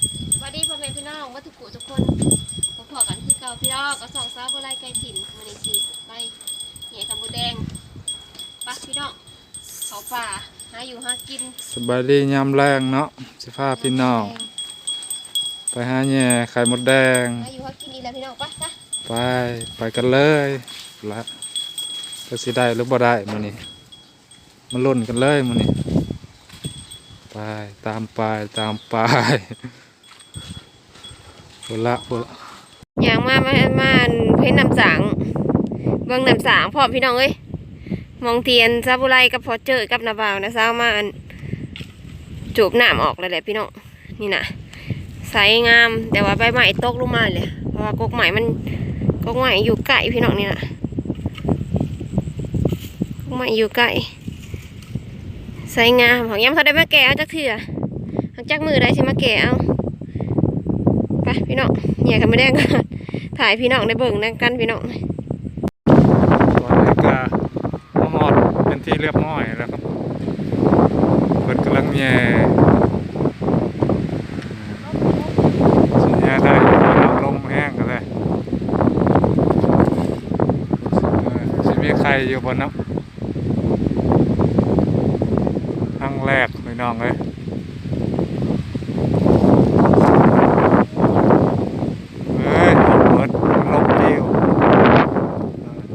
สวัสดีพ่อแม่พี่น้องวัตถุกุทุกคนพบพอกันคือเก่าพี่น้องก็สองสาวโบราณไก่ถิ่นมาในชีไปเหนี่ยคำบูแดงปักพี่น้องเขาป่าหาอยู่หากินสบายดียามแรงเนาะสิพาพี่น้องไปหาแหย่ไข่มดแดงหาอยู่หากินอีแล้วพี่น้องไปะจ้ะไปไปกันเลยละก็สิได้หรือบ่ได้มื้อนี้มาลุ้นกันเลยมื้อนี้ไปตามไปตามไป พุ่นละพุ่นละอย่างมามามาเพ่นน้ำสางเบิ่งนำสางพร้อพี่น้องเอ้ยมองเทียนซาบุไรกับพอเจอกับนาบาวนะสามาอันจูบหน้ำออกเลยแหละพี่น้องนี่นะใสงามแต่ว่าใบไม้ตกลงมาเลยเพราะว่ากกไม้มันกกไม้อยู่ใกล้พี่น้องนี่นะกกไม้อยู่ใกล้ใสงามของย้ำเขาได้มาแก่เอาจักเถื่อหักจักมือได้สิมาแก่เอา ไปพี่น้องเนี่ยกันไม่ได้ก่อนถ่ายพี่น้องในเบิ่งนั่งกันพี่น้องตอนนี้ก็มาฮอดเป็นที่เรียบร้อยแล้วครับเพิ่นกำลังแหย่สิแย่ได้อยู่บ่เนาะลมแห้งกันเลยสิมีใครอยู่บ่เนาะครั้งแรกพี่น้องเอ้ยเอ้ยลมเบิดลมปิว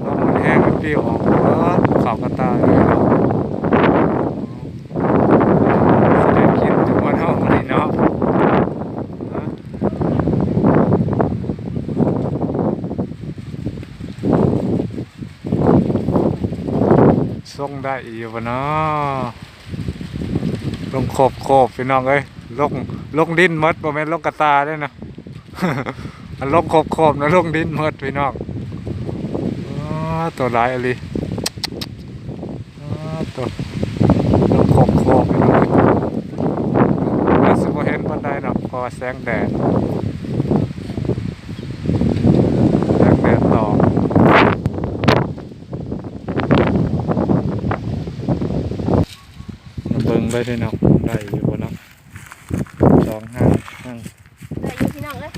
ลมมันแห้งมันปิวออกเบิดเข้ากระตายเลยเนาะสิได้กินทุกวันเฮามื้อนี้เนาะฮะส่ งได้อีกบ่เนาะลงโคบโคบพี่น้องเอ้ยลงลงดินมดบ่แม่นลงกระตาเด้นะอันลงโคบโคบนะลงดินมดพี่น้องอตัวร้ายอะไรอ้าตัวลงโคบโคบพี่น้องน่าสิบ่เห็นปานใดเนาะเพราะว่าแสงแดดแสงแดดตอก มาเบิ่งไปพี่น้องได้อยู่บ่เนาะสองห้างห้างได้อยู่พี่น้องเลย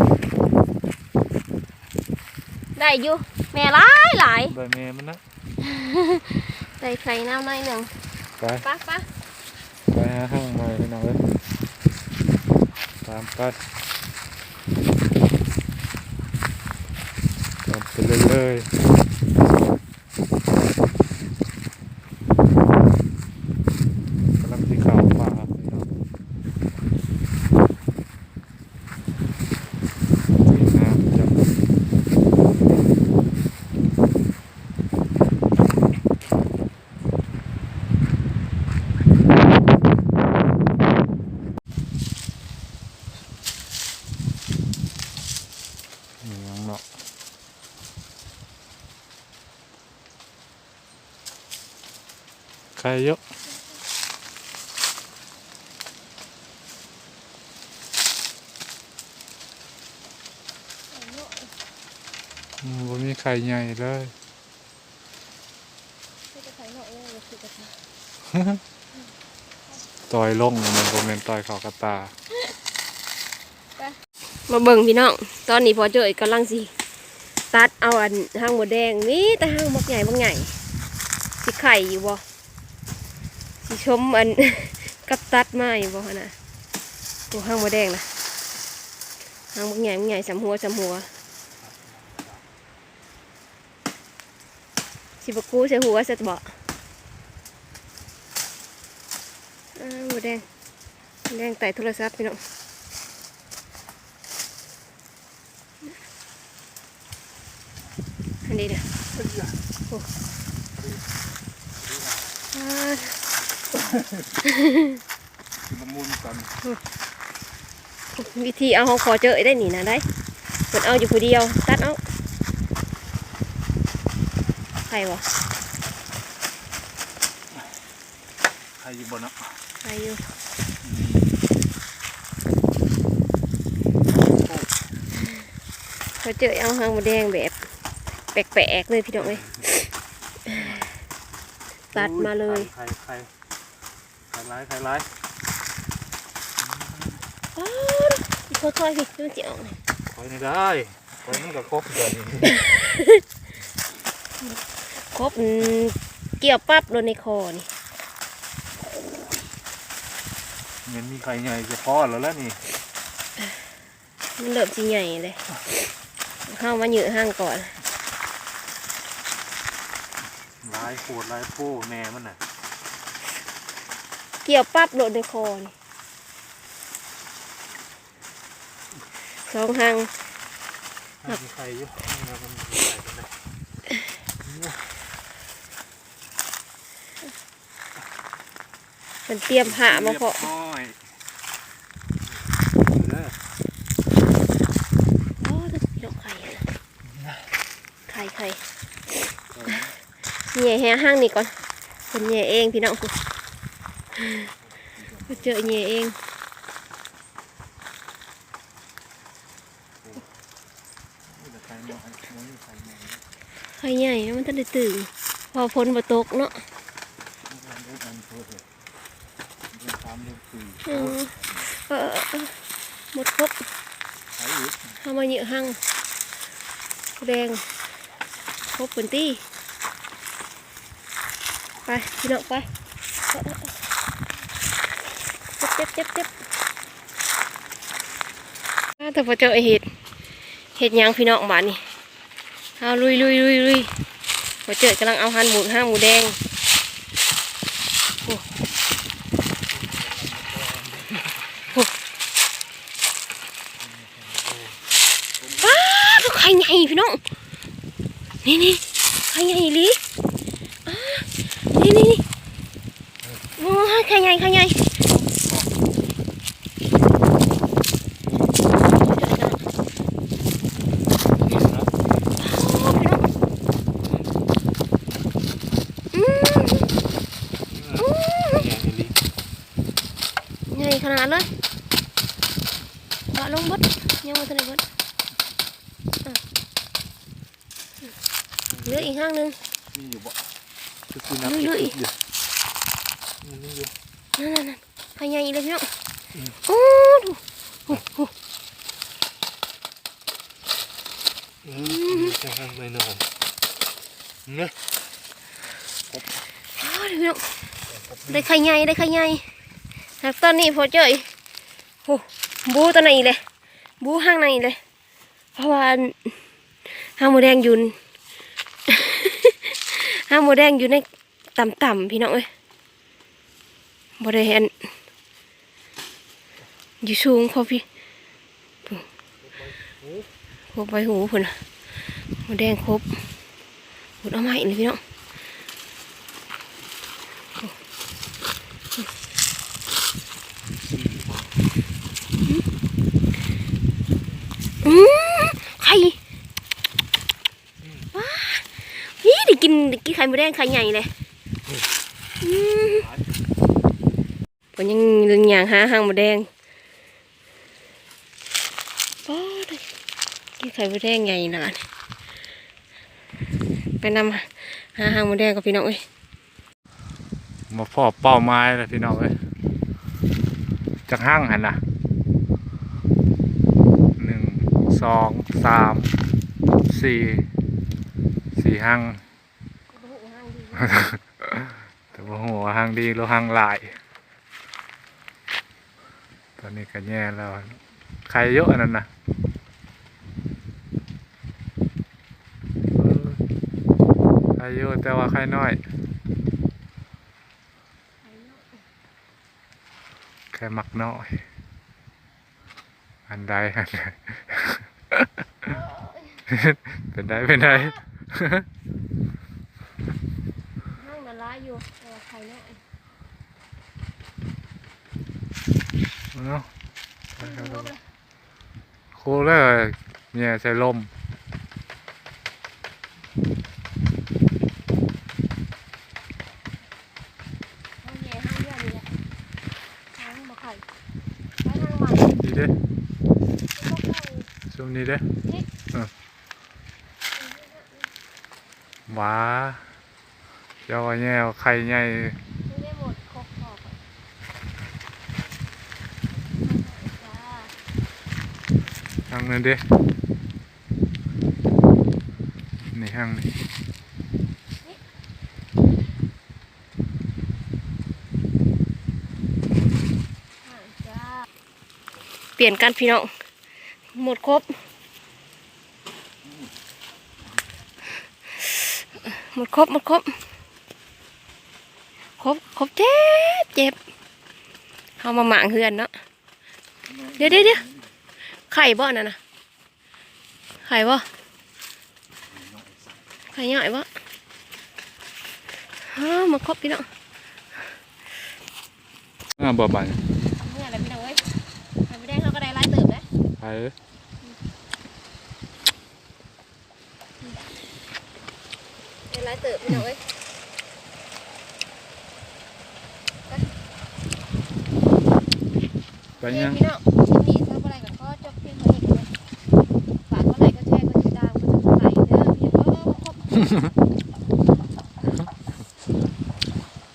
ได้อยู่แม่หลายหลายได้เมมันนะได้ไข่น้ำหน่อยหนึ่งไปปะปะไปหาห้างใหม่พี่น้องเอ้ยตามไปตามไปเรื่อยๆกำลังที่ข่าวป่าพี่น้องสวยงามจังนี่ยังเนาะใครเยอะอืมบ่มีไข่ใหญ่เลยต่อยลงมันบ่แม่นต่อยเข้ากระตา มาเบิ่งพี่น้อง ตอนนี้พอเจอกำลังสิตัดเอาอันห้างหมดแดงนี่แต่ห้างบักใหญ่บักใหญ่สิไข่อยู่บ่ สิชมอัน กับตัดมาอยู่บ่หั่นน่ะตัวห้างหมดแดงนะห้างบักใหญ่บักใหญ่สำหัวสำหัวสิบกูใส่หัวใส่ตะเบาะอ้าวหมดแดงหมดแดงไต่โทรศัพท์พี่น้องอันนี้นะ โอ้อ่าละมุนกันวิธีเอาเขาขอเจอได้หนีนะได้เปิดเอาอยู่ผู้เดียว ตัดเอาใครวะใครอยู่บนเนาะใครอยู่เขาเจอเอาหางหมดแดงแบบแปลกๆเลยพี่น้องเอ้ยตัดมาเลยใครใครใครร้ายใครร้ายอ้าวอีกคค่อยๆพี่ดูจิออกนี่คอยไม่ได้คอยมันก็ครบเดือนครบอืมเกี่ยวปั๊บโดนในคอนี่มันมีใครใหญ่จะพอแล้วแล้วนี่มันเริ่มสิใหญ่เลย เข้ามาเหยือห้างก่อนลายโคตรลายโป้แม่มันน่ะ เกี่ยวปั๊บโดนในคอนี่สองห้างมีใครอยู่มันมีใครกันนะมันเตรียมผ้ามาเพาะเรียบร้อยเออโอ้ดูดอกไข่อะไข่ไข่เหย่แห่ห้างนี่ก่อนคนเหย่เองพี่น้องไป เจอเหย่เองครน้อยมีใครใหญ่ไข่ใหญ่นะมันทันได้ตื่นพอฝนมาตกเนาะอือเออหมดครบใช้อีกทำมาเยอะห้างแดงครบเป็นตี้ไปพี่น้องไป เจ็บเจ็บเจ็บเจ็บอ่าแต่พอเจอเห็ดเห็ดยังพี่น้องบ้านนี่เอาลุยลุยลุยลุยพอเจอกำลังเอาหันหมูห้าหมูแดงโอ้โอ้ป้าไข่ใหญ่พี่น้อง นี่นี่ไข่ใหญ่อีหลินี่นี่นี่โอ้ยไข่ใหญ่ไข่ใหญ่อืม แย่ลิใหญ่ขนาดเลยบะลงบดยังไม่ทันได้บดอะเหลืออีก ห้างหนึงมีอยู่บ่คือคือนับลุยเก็บอยู่มันนี่อยู่นั่นนั่นนั่นไข่ใหญ่อีกเลยพี่น้องอืมโอ้ดูโอ้โหอืมจะห้างไม่นอนเนาะอ้าวเดี๋ยวพี่น้องได้ไข่ใหญ่ได้ไข่ใหญ่แต่ตอนนี้พอเจออีโอ้บูตัวไหนเลยบูห้างไหนเลยเพราะว่าห้างหมูแดงอยุนห้างหมูแดงอยู่ในต่ำๆพี่น้องเอ้ยบริเห็นอยู่สูงพอพี่ครบใบหูพุ่นน่ะหมูแดงครบหุดเอาไม้เลยพี่น้อง อืมไข่ว้านี่ได้ กินได้กินไข่มดแดงไข่ใหญ่เลยมผมยังเรื่องอย่างหาหางมดแดงป้าได้กินไข่มดแดงใหญ่นานไปนำหาหางมดแดงกับพี่น้องเอ้ยมาพ่อเป้าไม้แล้วพี่น้องเอ้ยจากห้างหันนะหนึ่งสองสามสี่สี่ห้าง แต่ว่าหัวหางดีหรือห้างลาย ตอนนี้ก็แย่แล้ว ใครเยอะอันนั้นนะใครเยอะแต่ว่าใครน้อยแค่มักน้อย อันใดอันใดเป็นได้เป็นได้ ห้างมันร้าย อยู่แต่ว่าไข่น้อยเนาะครูเลยเนี่ยใส่ลมห้างแย่ห้างเยี่ยมนี่แหละห้างบ่ไข่ไปทางใหม่ดีเด้ช่วงนี้เด้อว้า เจ้าว่าแย่ไข่ใหญ่ไม่ได้หมดครบพอกจ้าห้างนั้นดินี่ห้างนี่เปลี่ยนกันพี่น้องหมดครบ หมดครบหมดครบ ครบครบเจ็บเจ็บเข้ามาหมางเฮือนเนาะเดี๋ยวเดี๋ยวเดี๋ยวไข่บ่นั่นน่ะไข่บ่ไข่ย่อยบ่อ้าวมาครบพี่น้องอ่าบ่บานเมื่อไรพี่น้องเอ้ยไข่ไม่ได้เขาก็ได้ไล่เติบนะไปได้ไล่เติบพี่น้องเอ้ย ไปยังพี่น้องคลิปนี้ถ้าอะไรก็ขอจบเพียงเท่านี้ก่อนฝากอะไรก็แชร์กดติดตามกดซับสไครต์เด้อพี่น้องครบ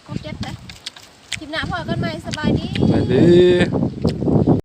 ครบเจ็ดนะคลิปหน้าพอกันใหม่สบายดี ไปดี